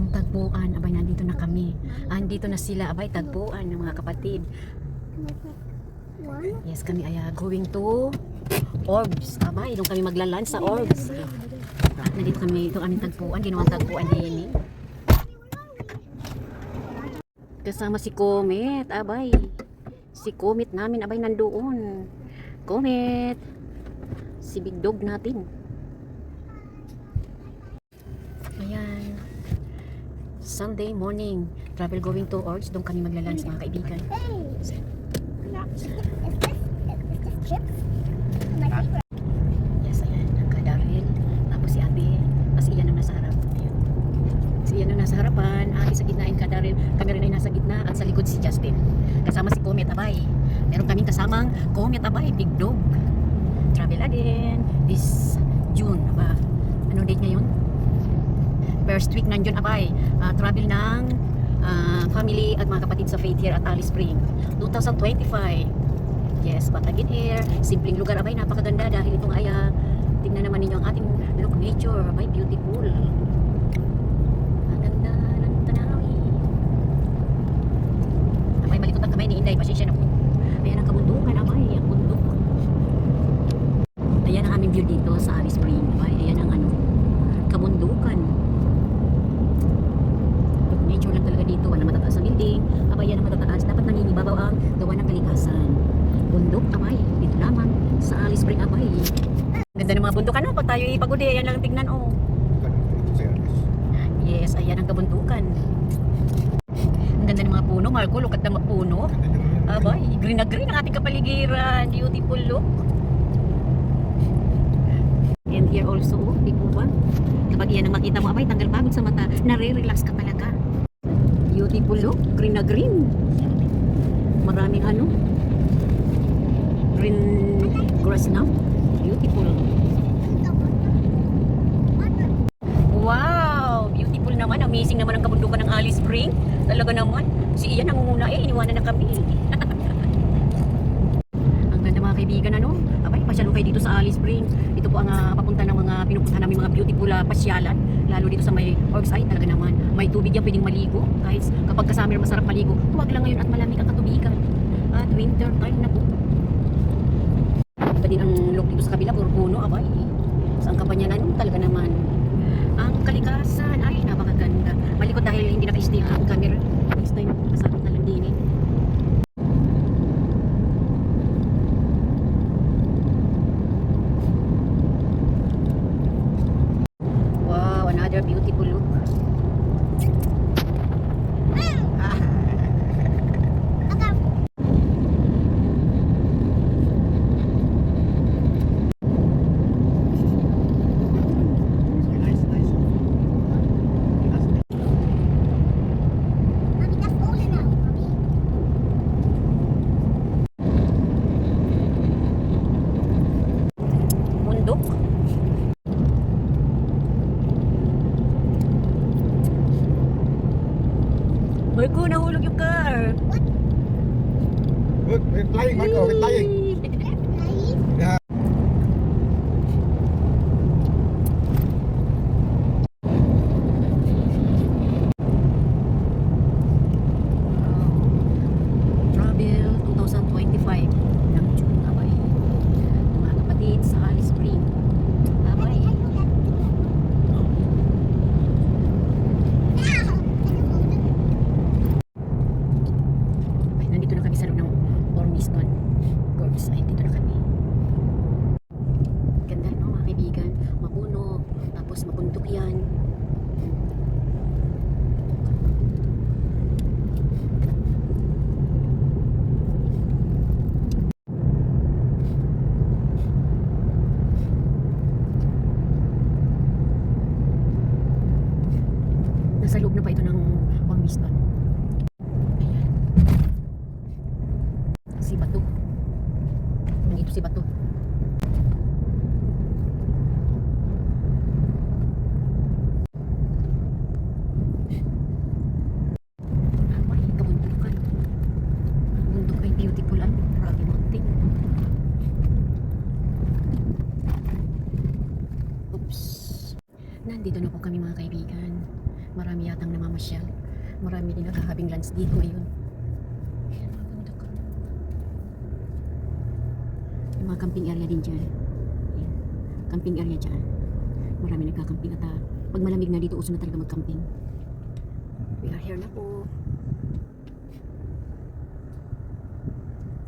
ang tagpuan. Abay, nandito na kami. Andito na sila. Abay, tagpuan ng mga kapatid. Yes, kami ay ah, going to Orbs. Abay, doon kami maglalan sa Orbs. Nandito kami, ito aming tagpuan. Ginawang tagpuan din eh. Kasama si Comet. Abay. Si Comet namin. Abay, nandoon. Comet. Si Big Dog natin. Ayan. Sunday morning. Travel going to Orbs. Doon kami maglalunch mga kaibigan. Yes, ayan. Ang kadaril. Tapos si Abi. Tapos iyan ang nasa harap. Ayan. Si iyan ang nasa harapan. Abi sa gitna yung kadaril. Kami rin ay nasa gitna. At sa likod si Justin. Kasama si Comet Abay. Meron kaming kasamang Comet Abay. Big Dog. Travel again. This June. Aba. Ano date ngayon? First week June Abay. Ah, travel ng ah, family at mga kapatid sa Faith here at Alice Spring. 2025. Yes, Batagin Air, simpleng lugar abay napakaganda dahil itong ay ah, tingnan naman ninyo ang ating look nature, abay beautiful. Ang ganda ng tanawin. Abay malikot ang kamay ni Inday, pasensya na po. Ayan ang kabundukan, abay, ang bundok. Ayan ang aming view dito sa Alice Spring. Abay, ayan ang ano, kabundukan. Look nature lang talaga dito, wala matataas ang building. Abay, yan ang matataas. Dapat nangingibabaw ang gawa ng kalikasan bundok abay dito lamang sa Alice Spring abay ganda ng mga bundok ano ipagudi ayan lang ang tignan oh. Yes ayan ang kabundukan. Ang ganda ng mga puno Marco. Look at the mga puno. Abay green na green ang ating kapaligiran. Beautiful look. And here also oh, di po ba? Kapag iyan ang makita mo abay tanggal pagod sa mata. Nare-relax ka talaga. Beautiful look. Green na green. Maraming ano. Green grass na. Beautiful. Wow! Beautiful naman. Amazing naman ang kabundukan ng Alice Spring. Talaga naman. Si Ian nangunguna eh. Iniwanan na kami. ang ganda mga kaibigan ano. Abay, pasyalo kayo dito sa Alice Spring. Ito po ang ah, papunta ng mga pinupuntahan namin mga beautiful ah, pasyalan. Lalo dito sa may Orbs Eye. Talaga naman. May tubig yan pwedeng maligo. Guys, kapag sa summer masarap maligo. Huwag lang ngayon at malamig ang katubigan. At winter time na po. Iba din ang look dito sa kabila, puro puno, abay. Sa ang kapanyanan, talaga naman. Ang kalikasan, ay, napakaganda. Malikot dahil hindi naka-stay ang camera. Next time, kasabot na lang din eh. Wow, another beautiful look. Ah. Mommy, that's older now. Mommy. Bundok. Marco, nahulog yung car. Look, we're flying, Marco, we're flying. Nice. Yeah. Travel 2025 ng June. Abay. Mga kapatid sa Alice Spring. Abay. Abay, nandito na kami sa loob ng Ormiston. Corps. Ay, dito na kami. Ganda, no, mga kaibigan. Mapuno. Tapos mabundok yan. Nasa loob na pa ito ng Ormiston. Ayan. Si Bato. Nandito si Bato. Ay, kabundukan. Ang bundok ay beautiful. Ay, Rocky Mountain. Oops. Nandito na po kami mga kaibigan. Marami yatang namamasyal. Marami din naghahabing lunch dito ngayon. Ayan, mga bundok. Yung mga camping area din dyan. Ayan. Camping area dyan. Marami nagka-camping at ah, pag malamig na dito, uso na talaga mag-camping. We are here na po.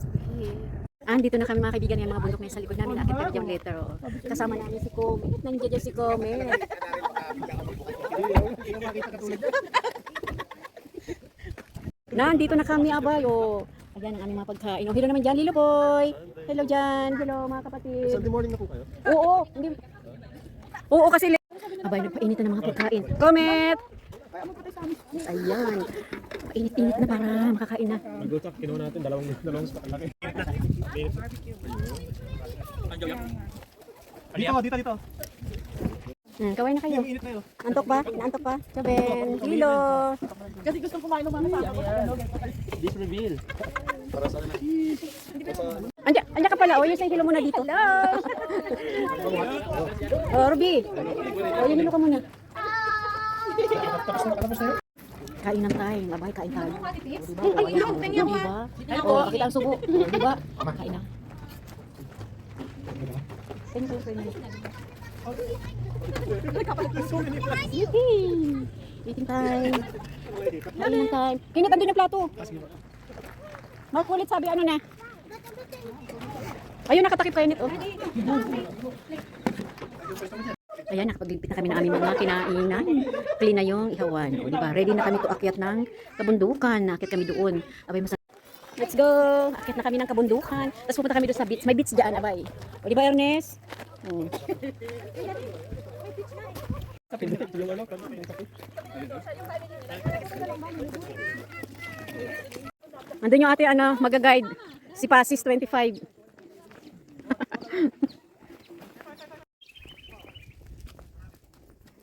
So, here. Ah, dito na kami mga kaibigan yung mga bundok na sa likod namin. Akit kami yung letter. Oh. Kasama namin si Comet. Nandiyan dyan si Comet. Nandito na kami, abay. Oh. Ayan ang aming mga pagkain. Oh, hello naman dyan, Lilo Boy. Hello dyan. Hello mga kapatid. Sunday morning na po kayo? Oo, hindi. Oo, kasi Abay, nagpainit na ng mga pagkain. Comment! Ayan. Painit-init na para makakain na. Nagutap, kinuha natin dalawang dalawang stock laki. Dito, dito, dito. Hmm, kaway na kayo. Antok ba? Inaantok pa? Chaben, Lilo. Kasi gusto kumain ng mga kasama. This reveal. Para sa na. Andiyan, andiyan ka pala. O, yun sa hilo muna dito. Hello! oh, Ruby. O, yun hilo ka muna. Tapos na, tapos na yun. Kain ng tayo. Abay, kain tayo. O, diba? O, ayan. O, diba? O, pakita ang subo. O, diba? Kain na. Thank you, thank you. Yippee! Eating time. Kain time. Kinit, andun yung plato. Mark ulit sabi, ano na? Ayun, nakatakip kayo nito. Ayan, nakapagligpit na kami ng aming mga kinainan. Clean na yung ihawan. O, diba? Ready na kami to akyat ng kabundukan. Akyat kami doon. Abay, masarap. Let's go! Akyat na kami ng kabundukan. Tapos pupunta kami doon sa beach. May beach dyan, abay. O, diba, Ernest? Hmm. Andun yung ate, ano, magaguide. Si Pasis 25.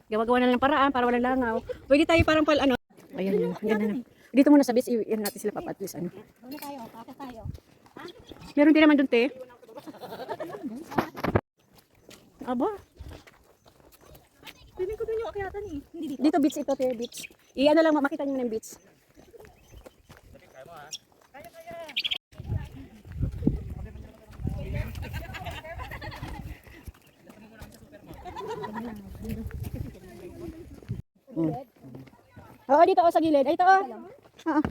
Gawa-gawa na lang ng paraan para walang langaw. Pwede tayo parang pal, ano. Ayan, yun. Ang ganda na. Dito muna sa base, i-ano natin sila papa at least, ano. Ano tayo? Tayo. Meron din naman dun, te. Aba, Piling ko dun yung akyatan eh. Dito. beach ito, te, beach. I-ano lang, makita nyo na yung beach. Mm. Oo, dito ako sa gilid. Ay, ito oh. Oo.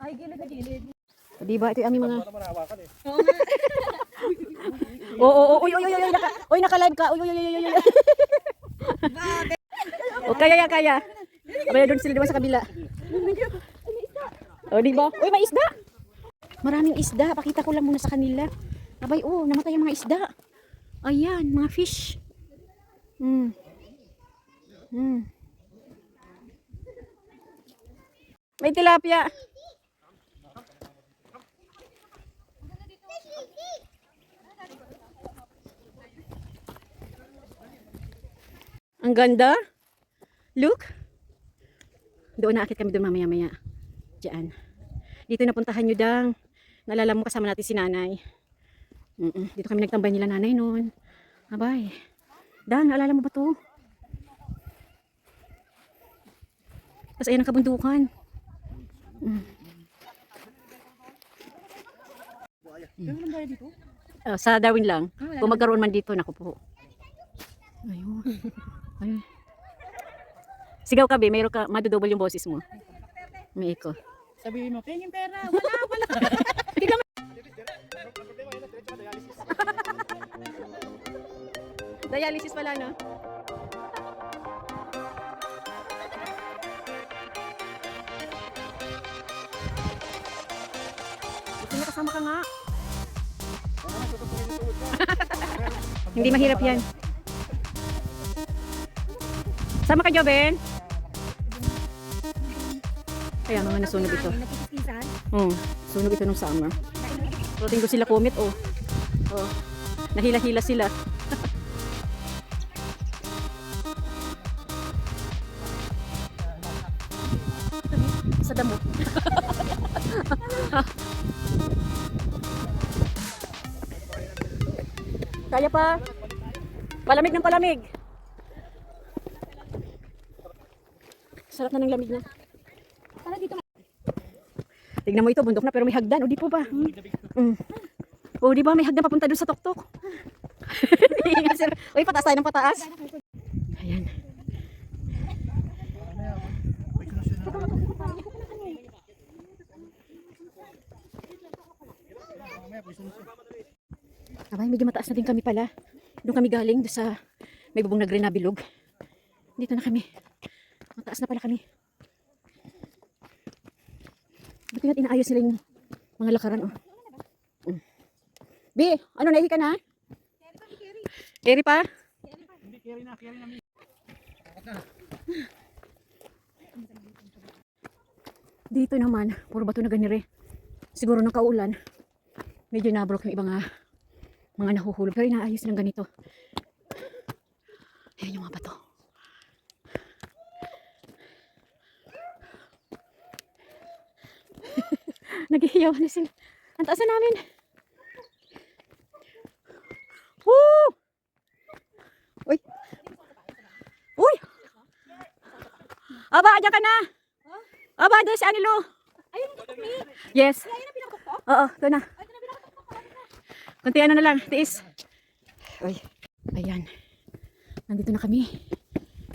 Ay, gilid na gilid. Di ba? Ito yung aming mga... Eh. Oo, oo, oo, uy, uy, uy, uy, naka, uy, naka-live ka. Uy, uy, uy, uy, uy. O, kaya ya, kaya. Abay, doon sila diba sa kabila. O, di ba? Uy, may isda. Maraming isda. Pakita ko lang muna sa kanila. Abay, oh, namatay yung mga isda. Ayan, mga fish. Hmm. Hmm. May tilapia. Ang ganda. Look. Doon naakit kami doon mamaya-maya. Diyan. Dito napuntahan nyo dang. Nalala mo kasama natin si nanay. Mm-mm. Dito kami nagtambay nila nanay noon. Abay. Dan, naalala mo ba to? Tapos ayan ang kabundukan. Mm. Ah, sa Darwin lang. Kung magkaroon man dito, naku po. Ayun. Ayun. Sigaw ka, be. Mayroon ka, madudouble yung boses mo. May echo. Sabihin mo, pengin pera. Wala, wala. Dialysis pala, no? Gusto niya kasama ka nga. Hindi mahirap yan. Sama ka, Joben. Kaya mga nasunog ito. Oo, sunog ito nung summer. Pero tingko sila kumit, oh. Oh. Nahila-hila sila. Sa damo. Kaya pa. Palamig ng palamig. Sarap na ng lamig na. Para dito. Tignan mo ito, bundok na pero may hagdan. O di po ba? Mm. O di ba may hagdan papunta doon sa tuktok? Uy, pataas tayo ng pataas. Ayan. Abay, medyo mataas na din kami pala. Doon kami galing, doon sa may bubong na green na bilog. Dito na kami. Mataas na pala kami. Buti na't inaayos nila yung mga lakaran, oh. Mm. B, ano, nahi ka na? Carry pa? Hindi, carry na, carry na. Dito naman, puro bato na ganire. Siguro nang kaulan, medyo nabrok yung ibang mga nahuhulog. Pero inaayos ng ganito. Ayan yung mga bato. Naghihiyaw na sila. Ang taas na namin. Woo! Uy! Uy! Aba, andyan ka na! Aba, doon si Anilo. Yes. Oo, ito na. Kunti ano na lang, tiis. Uy, ayan. Nandito na kami.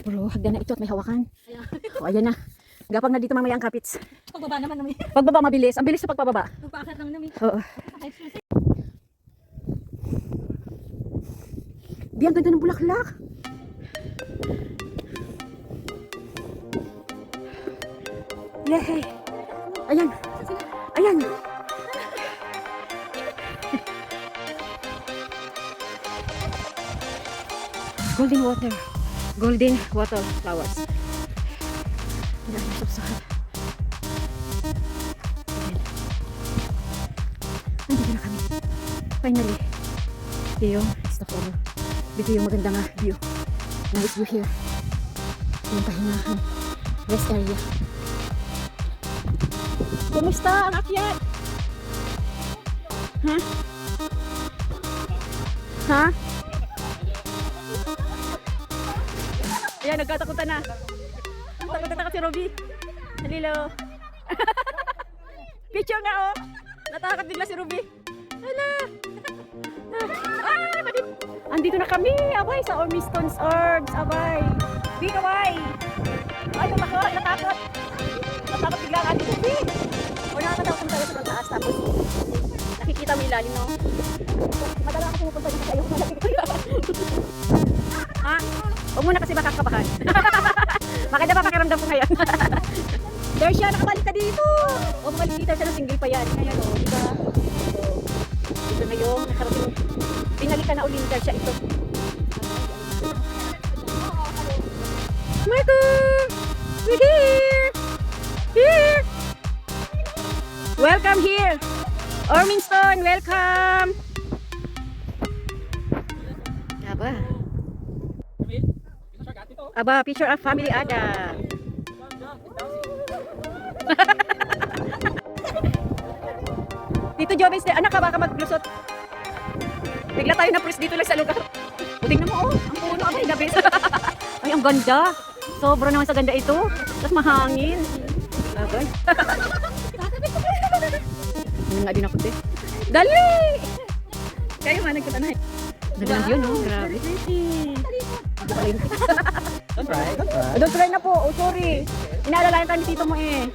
Puro hagdan na ito at may hawakan. O, ayan na. Gapang na dito mamaya ang kapits. Pagbaba naman namin. Pagbaba mabilis. Ang bilis sa pagpababa. Magpaakyat lang namin. Oo. Di, ang ganda ng bulaklak. Yay! Ayan. Ayan. Golden water. Golden water flowers. Ayan, nasapsahan. Ayan. Nandito na kami. Finally. Ito yung stopover. Dito yung magandang ah, view. Nice view here. Yung pahingahan. Rest area. Kumusta ang akyat? Ha? Ha? Ayan, nagkatakutan na. Takot na si Robby. Halilo. Picture nga oh. Natakot bigla si Ruby. Hala. Ay, madip. Andito na kami. Abay, sa Ormiston's Orbs. Abay. Dito, abay. Ay, natakot. Natakot. Natakot bigla ang ating Ruby. Nakakatakot tayo sa pagtaas. Tapos, nakikita mo ilalim, no? Madala ako pumupunta dito sa iyo. ha? Huwag muna kasi baka kabahan. Maganda ba pakiramdam ko ngayon? There siya, nakabalik ka dito. O, bumalik dito siya ng single pa yan. Ngayon, o, di ba? O, Ito na yung nakarating. Binalik ka na ulit siya ito. Michael! We're here! Here! Welcome here! Orminston, welcome! Aba, aba, picture of family Ada. Dito Jobes, anak ka baka maglusot. Bigla tayo na-press dito lang sa lugar. Tingnan mo, oh, ang puno, ang gabis. Ay, ang ganda. Sobra naman sa ganda ito. Tapos mahangin. Agay. Nga din ako, te. Dali! Kayo man, nagkatanay. Ganda ng view, no? Grabe. Don't try, don't try. Don't try na po. Oh, sorry. Inaalalayan tayo ni tito mo eh.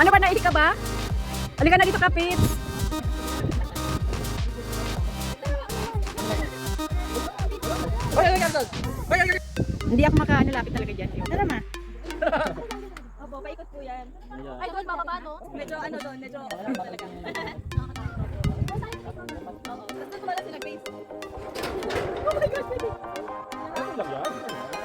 Ano ba, naihi ka ba? Halika na dito, oy. Hindi ako makaanalapit talaga dyan. Tara ma. Paikot po yan. Ay, doon bababa, no? Medyo ano doon, medyo talaga. Tapos kumala sila, Grace. Oh my gosh, baby. Ano lang yan?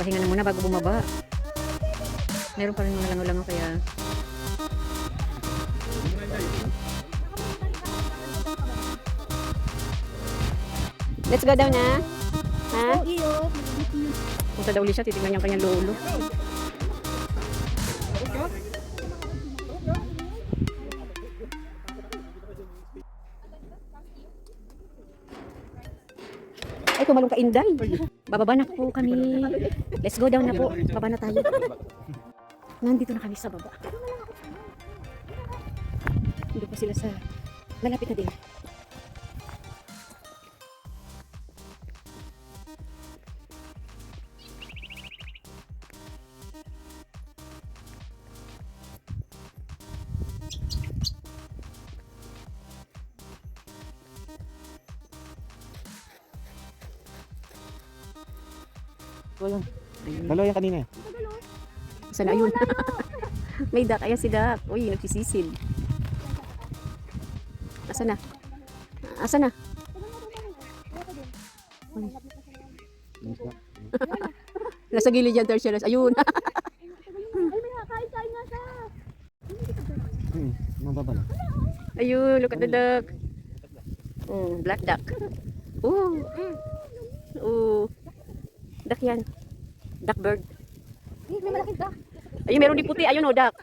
Ayan, nagpahinga na muna bago bumaba. Meron pa rin mga lango-lango kaya Let's go daw na. Ha? Punta daw ulit siya, titignan niya ang kanyang lolo. Ay, tumalong ka Inday. Bababa na po kami. Let's go down na po. Baba na tayo. Nandito na kami sa baba. Hindi pa sila sa... Malapit na din. Ayun. Ayun. Dalawa yan kanina eh. Sana ayun. May duck. Ayan si duck. Uy, nagsisisid. Asa na? Asa na? Nasa gilid yan, tertiaries. Ayun. Hmm, mababa na. Ayun, look at the duck. Oh, black duck. Oh. Oh. Duck yan. Duck bird. Eh, may malaking duck. Ayun, meron din puti. Ayun, oh, duck.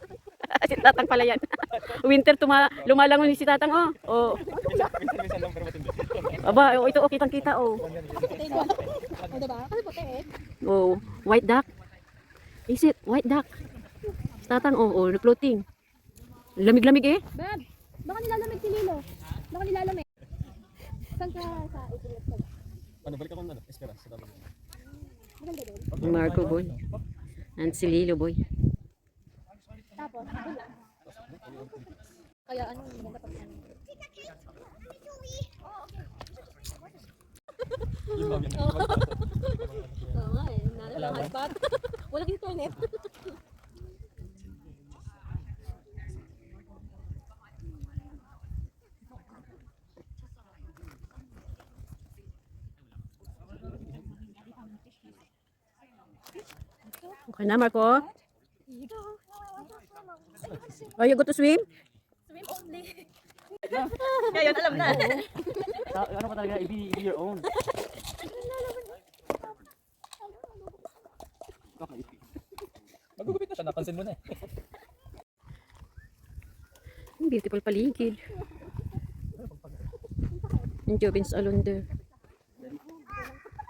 si Tatang pala yan. Winter, tuma lumalangon si Tatang, oh. Oh. Aba, oh, ito, oh, kitang-kita, oh. O? Kasi puti eh. Oh, white duck. Is it white duck? Tatang, oh, oh, floating. Lamig-lamig eh. Bab, baka nilalamig si Lilo. Baka nilalamig. Saan ka sa itilit ka? Ano, balik ako na. Espera, sa dapat. Maganda doon. Marco boy. And si Lilo boy. Tapos. Kaya ano, maganda pa yan. Oo nga eh, nalalang hotspot. Walang internet. Okay na, Marco. Are you go to swim? Swim only. Ngayon, alam na. Ah, ano pa talaga, i-be, i-be your own. Magugupit na siya, napansin mo na eh. Beautiful paligid. Yung Jobins Alonder.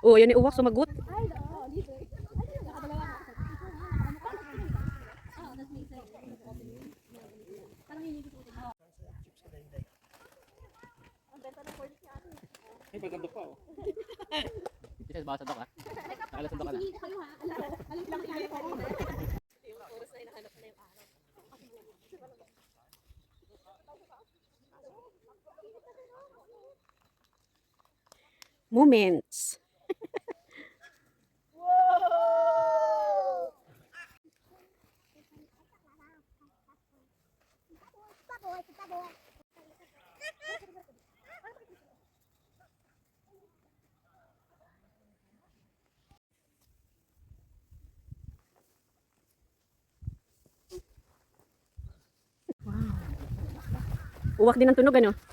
Oh, yan yung uwak sumagot. Ay, oo, dito. Ay, nakadalawa nga. Ah, that's me. Parang yun yung gusto ko. Ang benta ng pork niya ate. Ay, maganda pa oh. Isa baka sa dok ah. Nakalas sa dok ka na. Hindi kayo ha. Alam, alam lang kayo ko. Moments. Wow. Uwak din ang tunog, ano?